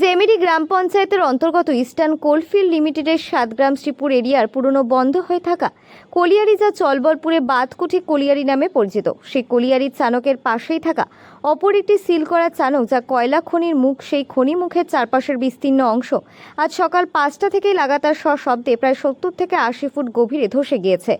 জেমিরি গ্রাম পঞ্চায়েতের অন্তর্গত eastern coalfield লিমিটেডের সাতগ্রাম শ্রীপুর এরিয়ার পুরনো বন্ধ হয়ে থাকা কলিয়ারি যা চলবলপুরে বাতকুঠি কলিয়ারি নামে পরিচিত। সেই কলিয়ারির চানকের পাশেই থাকা অপর একটি সিল করা চানক যা কয়লা খনির মুখ, সেই খনি মুখের চারপাশের বিস্তীর্ণ অংশ আজ সকাল পাঁচটা থেকেই লাগাতার সশব্দে প্রায় সত্তর থেকে আশি ফুট গভীরে ধসে গিয়েছে।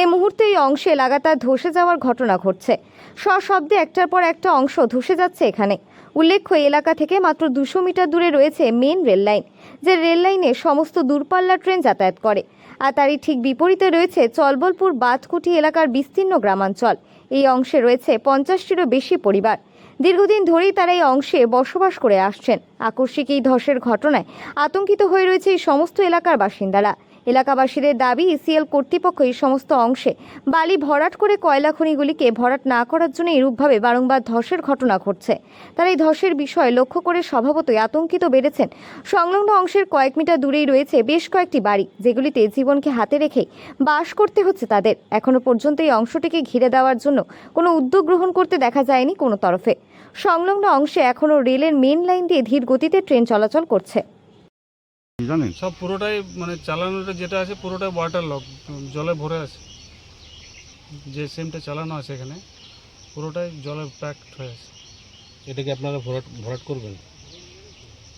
এই মুহূর্তে এই অংশে লাগাতার ধসে যাওয়ার ঘটনা ঘটছে। সশব্দে একটার পর একটা অংশ ধসে যাচ্ছে এখানে। উল্লেখ্য এলাকা থেকে মাত্র দুশো মিটার দূরে রয়েছে মেন রেল লাইন, যে রেল লাইনে সমস্ত দূরপাল্লা ট্রেন যাতায়াত করে। আর তারই ঠিক বিপরীতে রয়েছে চলবলপুর বাতকুটি এলাকার বিস্তীর্ণ গ্রামাঞ্চল। এই অংশে রয়েছে পঞ্চাশটিরও বেশি পরিবার। দীর্ঘদিন ধরেই তারা এই অংশে বসবাস করে আসছেন। আকস্মিক এই ধসের ঘটনায় আতঙ্কিত হয়ে রয়েছে এই সমস্ত এলাকার বাসিন্দারা। এলাকাবাসীদের দাবি, ইসিএল কর্তৃপক্ষ এই সমস্ত অংশে বালি ভরাট করে কয়লা খনিগুলিকে ভরাট না করার জন্য এরূপভাবে বারংবার ধসের ঘটনা ঘটছে। তারা এই ধসের বিষয় লক্ষ্য করে স্বভাবতই আতঙ্কিত বেড়েছেন। সংলগ্ন অংশের কয়েক মিটার দূরেই রয়েছে বেশ কয়েকটি বাড়ি, যেগুলিতে জীবনকে হাতে রেখেই বাস করতে হচ্ছে তাদের। এখনও পর্যন্ত এই অংশটিকে ঘিরে দেওয়ার জন্য কোনো উদ্যোগ গ্রহণ করতে দেখা যায়নি কোনো তরফে। সংলগ্ন অংশে এখনও রেলের মেন লাইন দিয়ে ধীর গতিতে ট্রেন চলাচল করছে। জানেন? সব পুরোটাই মানে চালানোটা যেটা আছে পুরোটাই ওয়াটার লক জলে ভরে আছে। যে সিমটা চালানো আছে এখানে পুরোটাই জলে প্যাকড হয়ে আছে। এটাকে আপনারা ভরাট ভরাট করবেন?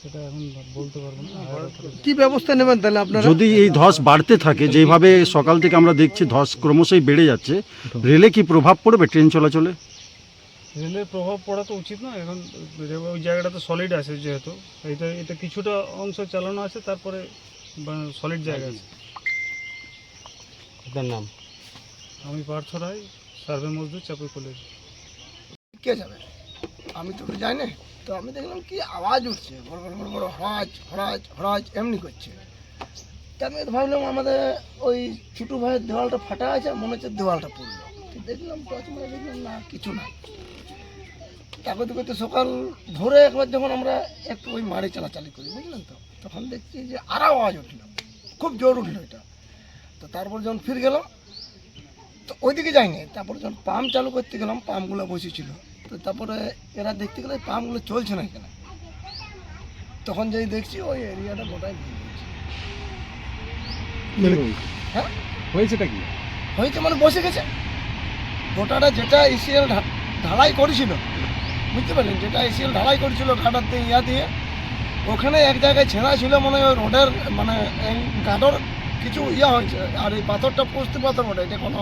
সেটা এখন বলতে পারব না কি ব্যবস্থা নেবেন তাহলে আপনারা? যদি এই ধস বাড়তে থাকে যেভাবে সকাল থেকে আমরা দেখছি ধস ক্রমশই বেড়ে যাচ্ছে রেলে কি প্রভাব পড়বে ট্রেন চলাচলে? রেলের প্রভাব পড়া তো উচিত না এখন ওই জায়গাটা তো সলিড আছে যেহেতু এটা এটা কিছুটা অংশ চালানো আছে তারপরে সলিড জায়গা আছে। আপনার নাম? আমি পার্থ রায় সার্ভে মজদুর চাপুর কলেজ কে যাবে? আমি তো যাই না। তো আমি দেখলাম কি আওয়াজ উঠছে বড় বড় বড় বড় হরাজ হরাজ হরাজ এমনি করছে। তা আমি ভাবলাম আমাদের ওই ছোটো ভাইয়ের দেওয়ালটা ফাটা আছে মনে হচ্ছে দেওয়ালটা পড়ল। দেখলাম টর্চ মারে দেখলাম না কিছু না। তারপর তো করতে সকাল ভোরে একবার যখন আমরা একটু ওই মাড়ি চালাচালি করি বুঝলেন তো? তখন দেখছি যে আরও আওয়াজ উঠল। খুব জোর উঠল এটা। তো তারপর যখন ফিরে গেলাম তো ওইদিকে যাইনি। তারপর যখন পাম্প চালু করতে গেলাম পাম্পগুলো বসেছিল। তো তারপরে এরা দেখতে গেলে পাম্পগুলো চলছে না এখানে। তখন যেই দেখছি ওই এরিয়াটা গোটাই গেছে। হ্যাঁ? হয়েছেটা কি? হয়েছে মানে বসে গেছে। গোটাটা যেটা এসিএল ঢালাই করেছিল বুঝতে পারলেন? যেটা এসিএল ঢালাই করেছিল ঘাটার দিয়ে ইয়া দিয়ে ওখানে এক জায়গায় ছেঁড়া ছিল মানে ওই রোডের মানে গাডর কিছু ইয়া হয়েছে আর এই পাথরটা পোস্ত পাথর বটে এটা কোনো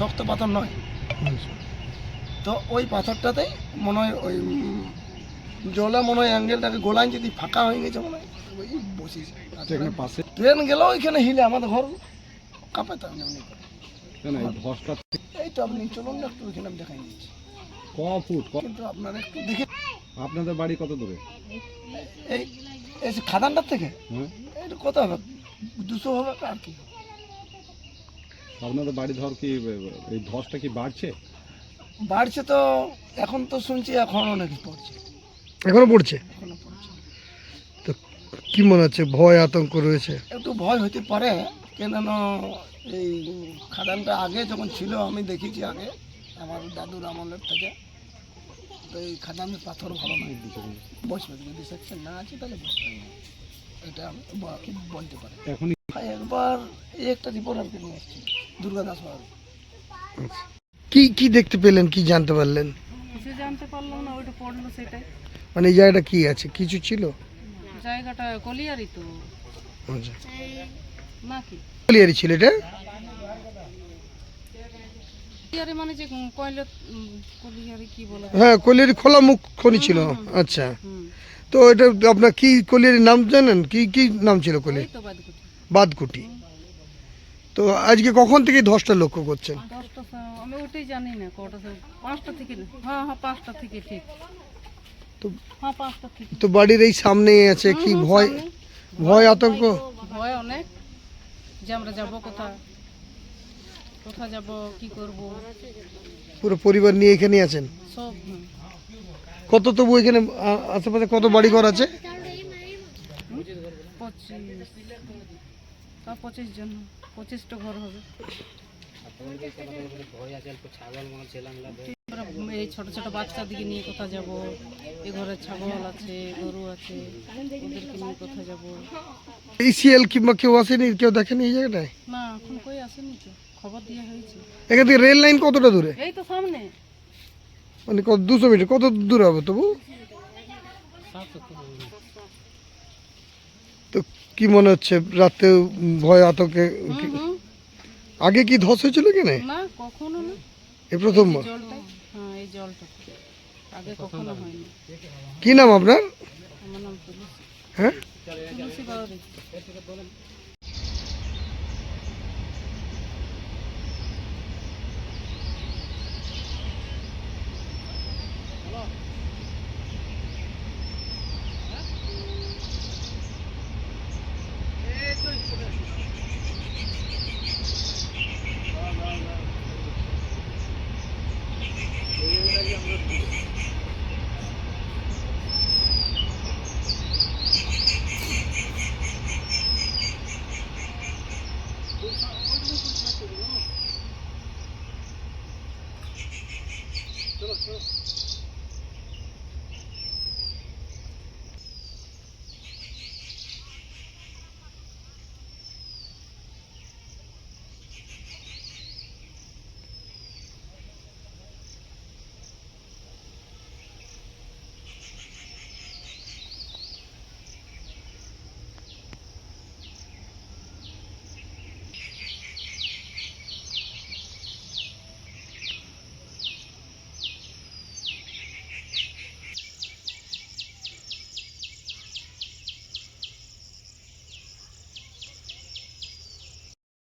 শক্ত পাথর নয়। তো ওই পাথরটাতেই মনে হয় ওই জলে মনে হয় অ্যাঙ্গেলটাকে গোলায় যদি ফাঁকা হয়ে গেছে মনে হয় ওই এখানে পাশে ট্রেন গেলেও এখানে হিলে আমাদের ঘর কাঁপে তো এমনি এমনি করে। এই তো আপনি চলুন না একটু ওইখানে আমি দেখাই দিচ্ছি। ক ফুট? ক- আপনারা একটু দেখে আপনাদের বাড়ি কত দূরে? এই এই খাদানটার থেকে? হ্যাঁ। এটা কত হবে? দুশো হবে আর কি? আপনাদের বাড়ি ধর কি এই ধসটা কি বাড়ছে? বাড়ছে তো এখন তো শুনছি এখন অনেক পড়ছে। এখনও পড়ছে? এখনও পড়ছে। কি মনে হচ্ছে? ভয় আতঙ্ক রয়েছে? একটু ভয় হতে পারে কেন এই খাদানটা আগে যখন ছিল আমি দেখেছি আগে। আমার দাদুর আমলের থেকে। তো এই খাদানের পাথর ভালো নয় বসবে যদি সেকশন না আছে তাহলে বসবে। না এটা আমি বলতে পারি? এখনই একবার এই একটা রিপোর্ট আর কি নিয়ে এসেছি দুর্গা দাস বাবু কি কি দেখতে পেলেন কি জানতে পারলেন? কিছু জানতে পারলাম না ওইটা পড়ল সেটাই। মানে এই জায়গাটা কি আছে? কিছু ছিল? জায়গাটা কলিয়ারি তো। আচ্ছা। নাকি কলিয়ারি ছিল এটা কলিয়ারি মানে যে উম, কয়লা উম, কলিয়ারি কি বলে হ্যাঁ কলিয়ারি খোলা মুখ খনি ছিল। আচ্ছা। তো এটা আপনার কি কলিয়ারির নাম জানেন? কি কি নাম ছিল কলিয়ারি? তো বাদকুটি তো আজকে কখন থেকে ধসটা লক্ষ্য করছেন? আমি ওইটাই জানি না কটা পাঁচটা থেকে হ্যাঁ হ্যাঁ পাঁচটা থেকে ঠিক। তো হ্যাঁ পাঁচটা থেকে। তো বাড়ির এই সামনে আছে কি ভয়? ভয় আতঙ্ক? ভয় অনেক। যে আমরা যাব কোথায়? কোথায় যাব কি করব? পুরো পরিবার নিয়ে এখানে আছেন? সব। কত তবু এখানে আ- আশেপাশে কত বাড়ি ঘর আছে? পঁচিশ। তা পঁচিশ জন পঁচিশটা ঘর হবে। আমরা এই ছোট ছোট বাচ্চা দিকে নিয়ে কোথা যাব? এ ঘরে ছাগল আছে গরু আছে ওদেরকে নিয়ে কোথা যাব? ইসিএল কিংবা কেউ আসেনি কেউ দেখেনি এই জায়গাটায়? না এখন কই আসেনি তো? খবর দেওয়া হয়েছে। এখান থেকে রেল লাইন কতটা দূরে? এই তো সামনে। মানে কত দুশো মিটার কত দূর হবে তবু? তো কি মনে হচ্ছে রাতে ভয় আতঙ্কে আগে কি ধস হয়েছিল কেনে না কখনো না। এই প্রথমবার? হ্যাঁ এই জলটা। আগে কখনো হয়নি। কি নাম আপনার? আমার নাম হ্যাঁ?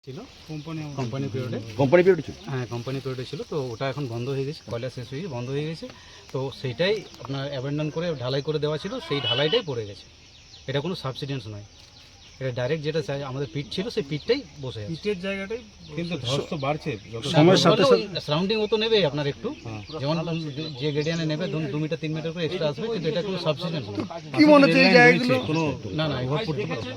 ছিল। কোম্পানি কোম্পানি পিরিয়ডে কোম্পানি পিরিয়ড ছিল? হ্যাঁ কোম্পানি পিরিয়ডে ছিল। তো ওটা এখন বন্ধ হয়ে গেছে কয়লা শেষ হয়ে বন্ধ হয়ে গেছে। তো সেইটাই আপনার অ্যাবেন্ডন করে ঢালাই করে দেওয়া ছিল। সেই ঢালাইটাই পড়ে গেছে। এটা কোনো সাবসিডেন্স নয়। এটা ডাইরেক্ট যেটা চাই আমাদের পিট ছিল সেই পিটটাই বসে আছে। জায়গাটাই কিন্তু ধস তো বাড়ছে সময়ের সাথে সাথে সারাউন্ডিং ও তো নেবেই আপনার একটু। যেমন যে গেডিয়ানে নেবে ধরুন দু মিটার তিন মিটার করে এক্সট্রা আসবে কিন্তু এটা কোনো সাবসিডেন্স নয় কি মনে হচ্ছে এই জায়গাগুলো? কোনো না না এভাবে পড়তে পারবে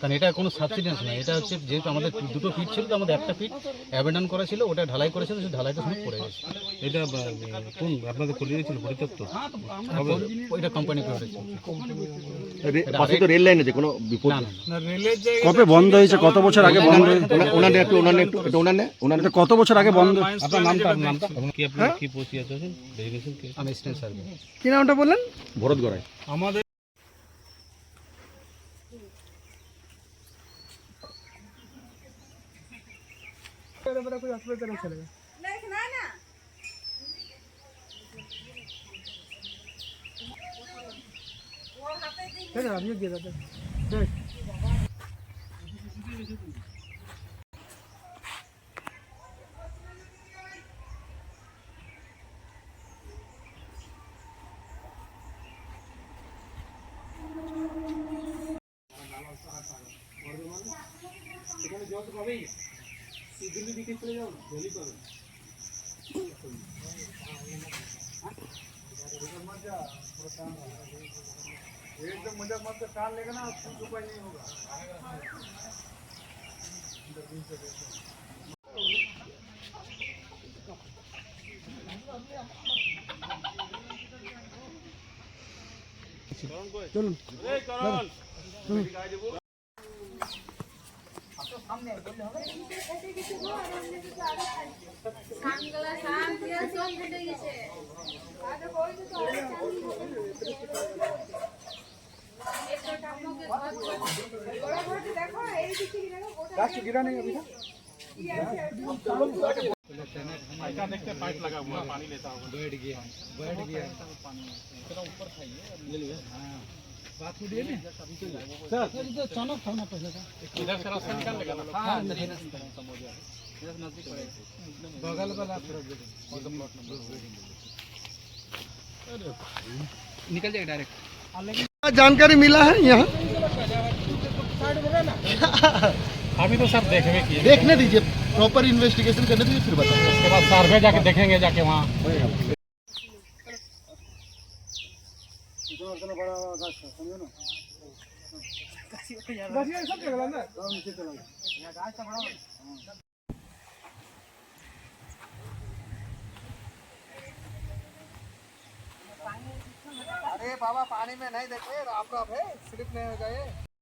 কারণ এটা কোনো সাবসিডেন্স নয় এটা হচ্ছে যেহেতু আমাদের দুটো ফিট ছিল তো আমাদের একটা ফিট অ্যাবেন্ডন করা ছিল ওটা ঢালাই করেছিল সেই ঢালাইটা সময় পড়ে গেছে। এটা কোন আপনাদের পরিচয় ছিল? পরিত্যক্ত? ওইটা কোম্পানি করেছে রে- পাশে তো রেল লাইন আছে কোনো বিপদ? কবে বন্ধ হয়েছে? কত বছর আগে বন্ধ হয়ে- একটু ওনার একটু একটু ওনার নে ওনার কত বছর আগে বন্ধ? আপনার নামটা নামটা কি আপনি কি পোস্টে আছেন ডেজিগনেশন কি? আমি স্টেন সার্ভে কি নামটা বললেন? ভরত গড়ায় আমাদের Sir. সেখানে জল তো পাবেই দিল্লি দিকে চলে যাও জলই পাবে মজা एक तो मजाक मत कर टाल लेगा ना कुछ उपाय नहीं होगा চলুন সামনে गिरा नहीं अभी देखते पाइप लगा हुआ पानी लेता हुआ बैठ गया बैठ गया पानी ऊपर ले लिया हाँ बात सर सर इधर इधर निकल जाएगा डायरेक्ट। जानकारी मिला है यहाँ? अभी तो सर देखेंगे कि देखने दीजिए प्रॉपर इन्वेस्टिगेशन करने दीजिए फिर बताएँगे उसके बाद सर्वे जाके देखेंगे जाके वहाँ। ए बाबा पानी में नहीं देखे राप राप है स्लिप नहीं हो जाए